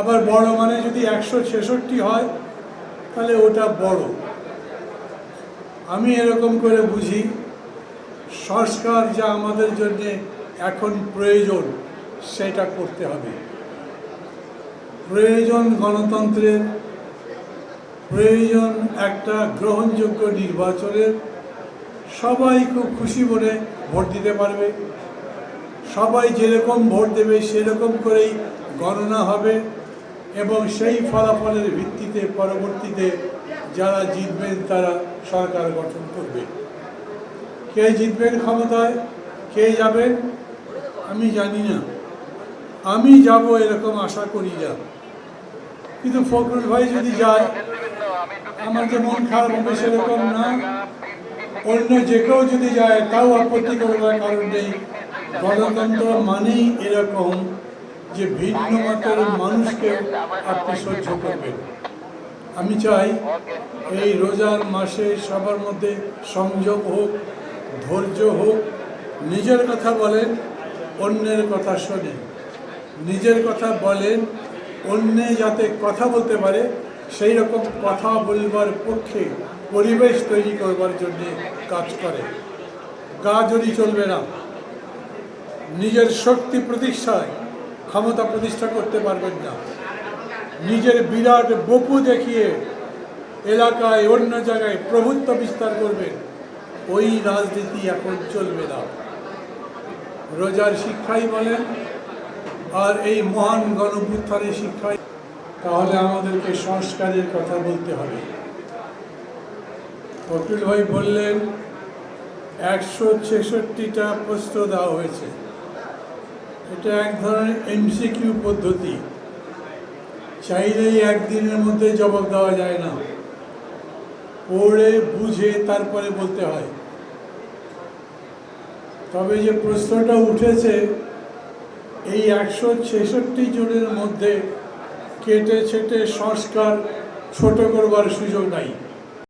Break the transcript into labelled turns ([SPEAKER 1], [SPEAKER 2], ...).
[SPEAKER 1] আবার বড় মানে যদি একশো ছেষট্টি হয়, তাহলে ওটা বড়। আমি এরকম করে বুঝি, সংস্কার যা আমাদের জন্য এখন প্রয়োজন, সেটা করতে হবে। প্রয়োজন গণতন্ত্রের, প্রয়োজন একটা গ্রহণযোগ্য নির্বাচনের। সবাই খুব খুশি মনে ভোট দিতে পারবে। সবাই যেরকম ভোট দেবে, সেরকম করেই গণনা হবে। এবং সেই ফলাফলের ভিত্তিতে পরবর্তীতে যারা জিতবেন তারা সরকার গঠন করবে। কে জিতবেন ক্ষমতায়, কে যাবেন আমি জানি না। আমি যাব এরকম আশা করি না। কিন্তু ফখরুল ভাই যদি যায়, আমার যে মন খারাপ হবে সেরকম না। অন্য যে কেউ যদি যায়, তাও আপত্তি করবার কারণ নেই। গণতন্ত্র মানেই এরকম। যে ভিন্ন মতের মানুষকে আপনি সহ্য করবেন। আমি চাই এই রোজার মাসে সবার মধ্যে সংযম হোক, ধৈর্য হোক, নিজের কথা বলেন, অন্যের কথা শোনেন। নিজের কথা বলেন, অন্যে যাতে কথা বলতে পারে, সেই রকম কথা বলবার পক্ষে পরিবেশ তৈরি করবার জন্য কাজ করে। গা জড়ি চলবে না। নিজের শক্তি প্রতিষ্ঠায় ক্ষমতা প্রতিষ্ঠা করতে পারবেন না। নিজের বিরাট বপু দেখিয়ে এলাকায় অন্য জায়গায় প্রভুত্ব বিস্তার করবেন, ওই রাজনীতি এখন চলবে না। রোজার শিক্ষাই বলেন, আর এই মহান গণভ্যুত্থানের শিক্ষাই, তাহলে আমাদেরকে সংস্কারের কথা বলতে হবে। ফকিল ভাই বললেন, একশো ছেষট্টিটা প্রশ্ন দেওয়া হয়েছে। এটা এক ধরনের এমসিকিউ পদ্ধতি। চাইলেই একদিনের মধ্যে জবাব দেওয়া যায় না। পড়ে, বুঝে, তারপরে বলতে হয়। তবে যে প্রশ্নটা উঠেছে, এই একশো ছেষট্টি জনের মধ্যে কেটে ছেটে সংস্কার ছোট করবার সুযোগ নাই।